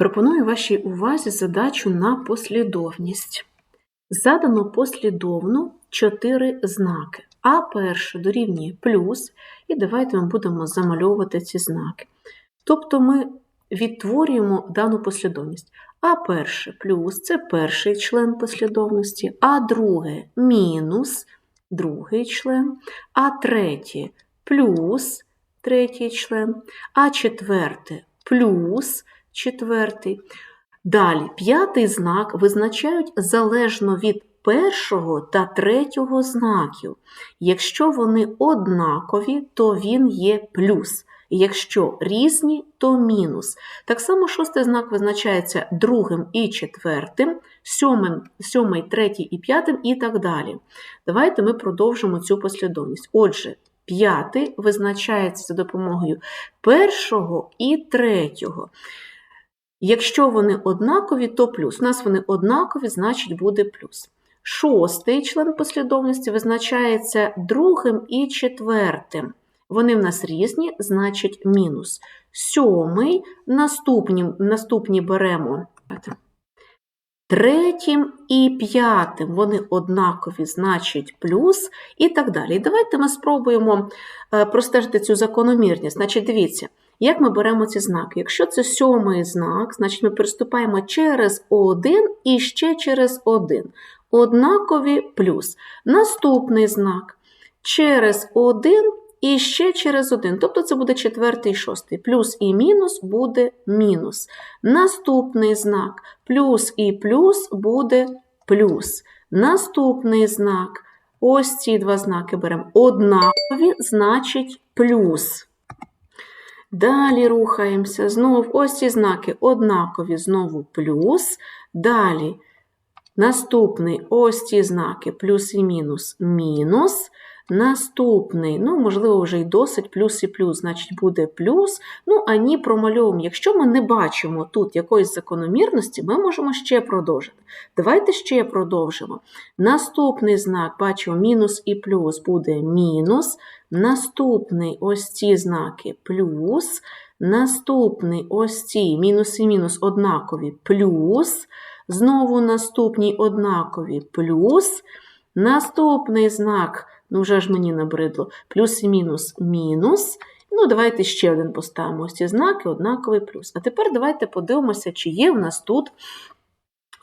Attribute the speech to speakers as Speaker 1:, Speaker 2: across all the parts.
Speaker 1: Пропоную вашій увазі задачу на послідовність. Задано послідовно чотири знаки. А перше дорівнює плюс, і давайте ми будемо замальовувати ці знаки. Тобто ми відтворюємо дану послідовність. А перше плюс це перший член послідовності, а друге мінус другий член, а третє плюс третій член, а четверте плюс четвертий. Далі п'ятий знак визначають залежно від першого та третього знаків. Якщо вони однакові, то він є плюс. Якщо різні, то мінус. Так само шостий знак визначається другим і четвертим, сьомим, сьомий, третій і п'ятим і так далі. Давайте ми продовжимо цю послідовність. Отже, п'ятий визначається за допомогою першого і третього. Якщо вони однакові, то плюс. У нас вони однакові, значить буде плюс. Шостий член послідовності визначається другим і четвертим. Вони в нас різні, значить мінус. Сьомий наступні, наступні беремо третім і п'ятим. Вони однакові, значить плюс і так далі. Давайте ми спробуємо е, простежити цю закономірність. Значить, дивіться. Як ми беремо ці знаки? Якщо це сьомий знак, значить ми переступаємо через один і ще через один. Однакові плюс. Наступний знак через один і ще через один. Тобто це буде четвертий і шостий. Плюс і мінус буде мінус. Наступний знак плюс і плюс буде плюс. Наступний знак. Ось ці два знаки беремо. Однакові, значить плюс. Далі рухаємося. Знову ось ці знаки однакові, знову плюс. Далі наступний ось ці знаки плюс і мінус мінус. Наступний, ну, можливо, вже й досить плюс і плюс, значить, буде плюс. Ну, а ні, промальовуємо. Якщо ми не бачимо тут якоїсь закономірності, ми можемо ще продовжити. Давайте ще продовжимо. Наступний знак, бачимо, мінус і плюс буде мінус. Наступний ось ці знаки плюс. Наступний ось ці мінус і мінус однакові плюс. Знову наступні однакові плюс. Наступний знак ну вже ж мені набридло, плюс і мінус мінус. Ну, давайте ще один поставимо ось ці знаки, однаковий плюс. А тепер давайте подивимося, чи є в нас тут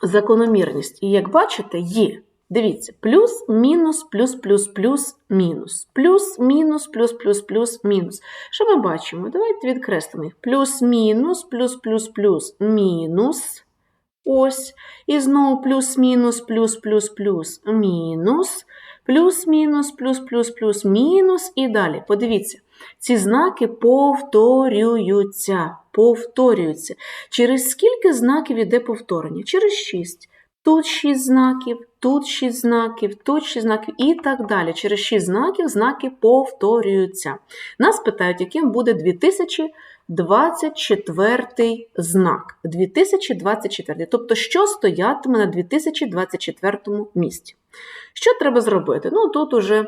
Speaker 1: закономірність. І як бачите, є. Дивіться, плюс, мінус, плюс, плюс, плюс, мінус. Плюс, мінус, плюс, плюс, плюс, мінус. Що ми бачимо? Давайте відкреслимо їх. Плюс, мінус, плюс, плюс, плюс, мінус. Ось. І знову плюс, мінус, плюс, плюс, плюс, мінус плюс-мінус, плюс-плюс, плюс-мінус і далі. Подивіться, ці знаки повторюються. Повторюються. Через скільки знаків іде повторення? Через 6. Тут 6 знаків, тут 6 знаків, тут 6 знаків і так далі. Через 6 знаків знаки повторюються. Нас питають, яким буде 2024 знак. 2024. Тобто, що стоятиме на 2024 місці. Що треба зробити? Ну, тут уже,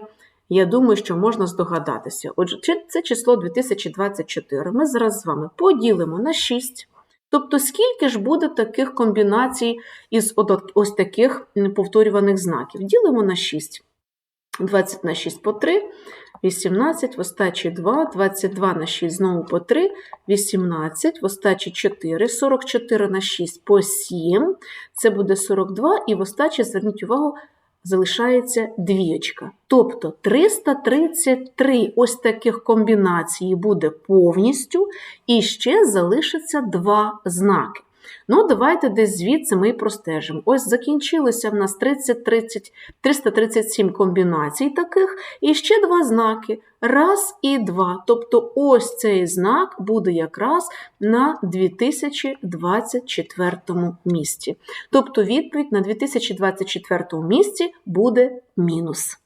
Speaker 1: я думаю, що можна здогадатися. Отже, це число 2024. Ми зараз з вами поділимо на 6. Тобто, скільки ж буде таких комбінацій із ось таких повторюваних знаків? Ділимо на 6. 20 на 6 по 3, 18, в остачі 2, 22 на 6 знову по 3, 18, в остачі 4, 44 на 6 по 7, це буде 42, і в остачі, зверніть увагу, залишається двієчка. Тобто 333 ось таких комбінацій буде повністю, і ще залишиться два знаки. Ну, давайте десь звідси ми і простежимо. Ось закінчилося в нас 30, 30, 337 комбінацій таких, і ще два знаки. Раз і два. Тобто ось цей знак буде якраз на 2024 місці. Тобто відповідь на 2024 місці буде мінус.